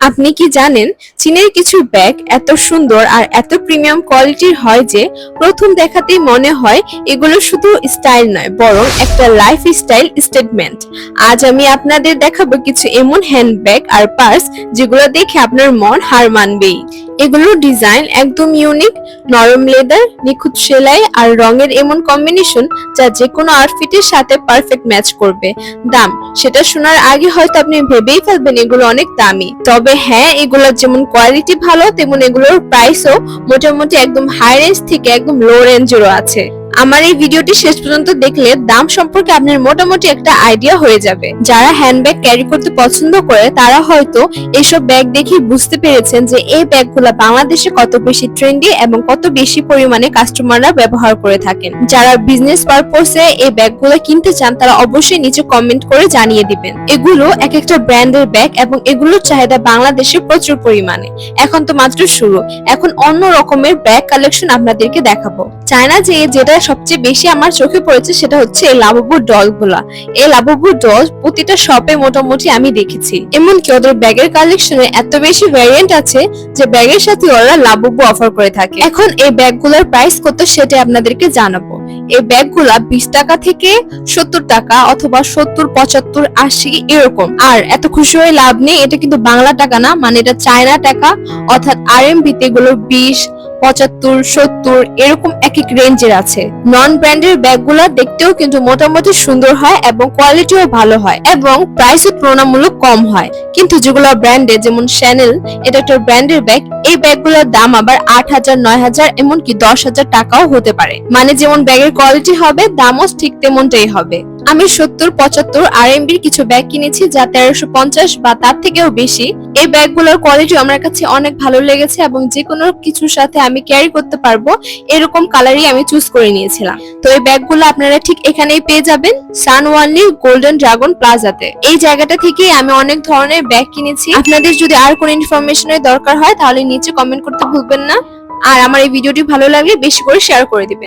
আপনি কি জানেন, চীনের কিছু ব্যাগ এত সুন্দর আর এত প্রিমিয়াম কোয়ালিটির হয় যে প্রথম দেখাতেই মনে হয় এগুলো শুধু স্টাইল নয়, বরং একটা লাইফ স্টাইল স্টেটমেন্ট। আজ আমি আপনাদের দেখাবো কিছু এমন হ্যান্ডব্যাগ আর পার্স যেগুলো দেখে আপনার মন হার মানবেই। এগুলোর ডিজাইন একদম ইউনিক, নরম লেদার, নিখুঁত সেলাই আর রঙের এমন কম্বিনেশন যা যে কোনো আউটফিটের সাথে পারফেক্ট ম্যাচ করবে। দাম, সেটা শোনার আগে হয়তো আপনি ভেবেই ফেলবেন এগুলো অনেক দামি। তবে হ্যাঁ এগুলোর যেমন কোয়ালিটি ভালো, তেমন এগুলোর প্রাইসও মোটামুটি একদম হাই রেঞ্জ থেকে একদম লো রেঞ্জেরও আছে। আমার এই ভিডিওটি শেষ পর্যন্ত দেখলে দাম সম্পর্কে আপনার মোটামুটি একটা আইডিয়া হয়ে যাবে। যারা হ্যান্ডব্যাগ ক্যারি করতে পছন্দ করে, তারা হয়তো এইসব ব্যাগ দেখে বুঝতে পেরেছেন যে এই ব্যাগগুলো বাংলাদেশে কত বেশি ট্রেন্ডি এবং কত বেশি পরিমাণে কাস্টমাররা ব্যবহার করে থাকেন। যারা বিজনেস পারপসে এই ব্যাগগুলো কিনতে চান, তারা অবশ্যই নিচে কমেন্ট করে জানিয়ে দিবেন। এগুলো এক একটা ব্র্যান্ডের ব্যাগ এবং এগুলোর চাহিদা বাংলাদেশে প্রচুর পরিমাণে। এখন তো মাত্র শুরু। এখন অন্য রকমের ব্যাগ কালেকশন আপনাদেরকে দেখাবো। চায়না যে যেটা সবচেয়ে বেশি আমার চোখে পড়েছে সেটা হচ্ছে এই লাভবু ডলগুলা এই লাভবু ডল প্রতিটা শপে মোটামুটি আমি দেখেছি। এমনকি ওদের ব্যাগের কালেকশনে এত বেশি ভ্যারিয়েন্ট আছে যে ব্যাগের সাথে ওরা লাভবু অফার করে থাকে। এখন এই ব্যাগগুলোর প্রাইস কত সেটা আপনাদেরকে জানাব। এই ব্যাগগুলা বিশ টাকা থেকে সত্তর টাকা অথবা সত্তর, পঁচাত্তর, আশি এরকম। আর এত খুশি হয়ে লাভ নেই, এটা কিন্তু বাংলা টাকা না মানে এটা চায়না টাকা। অর্থাৎ আর এম বিশ পঁচাত্তর, সত্তর, এরকম এক এক রেঞ্জের আছে। নন ব্র্যান্ডের ব্যাগগুলো দেখতেও কিন্তু মোটামুটি সুন্দর হয় এবং কোয়ালিটিও ভালো হয় এবং প্রাইসও তুলনামূলক কম হয়। কিন্তু যেগুলো ব্র্যান্ডের যেমন শ্যানেল এটা একটা ব্র্যান্ডের ব্যাগ এই ব্যাগগুলোর দাম আবার আট হাজার, নয় হাজার, এমনকি দশ হাজার টাকাও হতে পারে। মানে যেমন ব্যাগের কোয়ালিটি হবে, দামও ঠিক তেমনটাই হবে। আমি সত্তর, পঁচাত্তর আর এমবির কিছু ব্যাগ কিনেছি যা তেরোশো পঞ্চাশ বা তার থেকেও বেশি। এই ব্যাগগুলোর কোয়ালিটি আমার কাছে অনেক ভালো লেগেছে এবং যে কোনো কিছুর সাথে আমি ক্যারি করতে পারব, এরকম কালারই আমি চুজ করে নিয়েছিলাম। তো এই ব্যাগগুলো আপনারা ঠিক এখানেই পেয়ে যাবেন সানওয়ানলি গোল্ডেন ড্রাগন প্লাজাতে এই জায়গাটা থেকে আমি অনেক ধরনের ব্যাগ কিনেছি। আপনাদের যদি আর কোনো ইনফরমেশনের দরকার হয়, তাহলে নিচে কমেন্ট করতে ভুলবেন না। আর আমার এই ভিডিওটি ভালো লাগলে বেশি করে শেয়ার করে দিবেন।